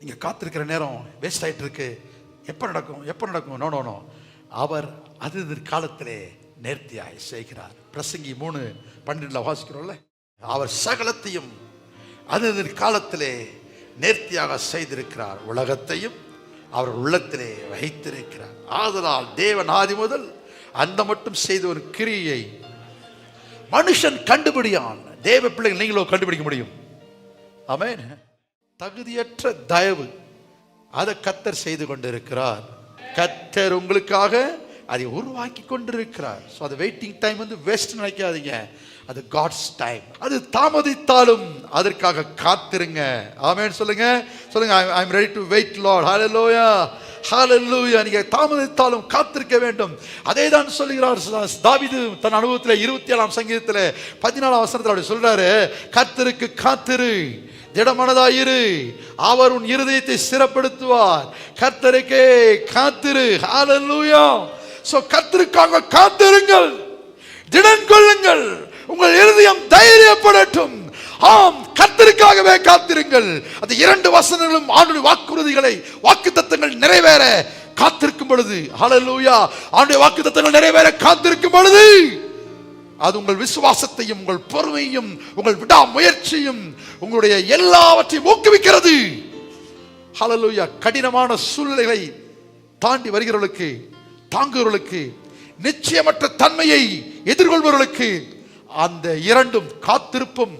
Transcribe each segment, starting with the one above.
நீங்கள் காத்திருக்கிற நேரம் வேஸ்ட் ஆகிட்டு இருக்கு எப்போ நடக்கும்? எப்போ நடக்கும்? நோ நோ நோ அவர் அது காலத்திலே நேர்த்தியாய் செய்கிறார். பிரசங்கி மூணு பன்னெண்டில் வாசிக்கிறோம்ல? அவர் சகலத்தையும் அது காலத்திலே நேர்த்தியாக செய்திருக்கிறார். உலகத்தையும் அவர் உள்ளத்திலே வைத்திருக்கிறார். ஆதலால் தேவன் ஆதி முதல் அந்த மட்டும் செய்த ஒரு கிரியை மனுஷன் கண்டுபிடியான். தேவ பிள்ளைகள் நீங்களோ கண்டுபிடிக்க முடியும். ஆமென். தகுதியற்ற தயவு. அதை கத்தர் செய்து கொண்டிருக்கிறார். கத்தர் உங்களுக்காக அதை உருவாக்கி கொண்டிருக்கிறார். ஸோ அது வெயிட்டிங் டைம் வந்து வேஸ்ட் நினைக்காதீங்க. அது காட்ஸ் டைம் அது தாமதித்தாலும் அதற்காக காத்திருங்க. ஆமேன்னு சொல்லுங்க. சொல்லுங்க. I am ready to wait Lord hallelujah hallelujah நீங்க தாமதித்தாலும் காத்திருக்க வேண்டும். அதே தான் சொல்லுகிறார் தாவிது தன் அனுபவத்தில் இருபத்தி ஏழாம் சங்கீதத்தில் பதினாலாம் வசனத்தில் அப்படி சொல்றாரு. கத்திருக்கு காத்திரு. திடமனதாயிரு. அவர் உன் இருதயத்தை சிறப்படுத்துவார். கர்த்தருக்கே காத்திரு. ஹாலலூயா சோ கர்த்தருக்காக காத்திருங்கள். திடன் கொள்ளுங்கள். உங்கள் இருதயம் தைரியப்படட்டும். ஆம் கர்த்தருக்காகவே காத்திருங்கள். அந்த இரண்டு வசனங்களும் ஆண்டு வாக்குறுதிகளை வாக்குத்தத்தங்கள் நிறைவேற காத்திருக்கும் பொழுது. ஹலலூயா ஆண்டு வாக்கு வாக்குத்தத்தங்கள் நிறைவேற காத்திருக்கும் பொழுது. அது உங்கள் விசுவாசத்தையும் உங்கள் பொறுமையும் உங்கள் விடாமுயற்சியும் உங்களுடைய எல்லாவற்றையும் ஊக்குவிக்கிறது ஹalleluya கடினமான சூழ்நிலைகளை தாண்டி வருகிறவர்களுக்கு தாங்குகிறவர்களுக்கு நிச்சயமற்ற தன்மையை எதிர்கொள்பவர்களுக்கு அந்த இரண்டும் காத்திருப்பும்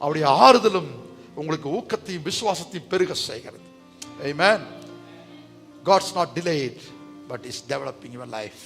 அவருடைய ஆறுதலும் உங்களுக்கு ஊக்கத்தையும் விசுவாசத்தையும் பெருக செய்கிறது Amen. God's not delayed, but is developing your life.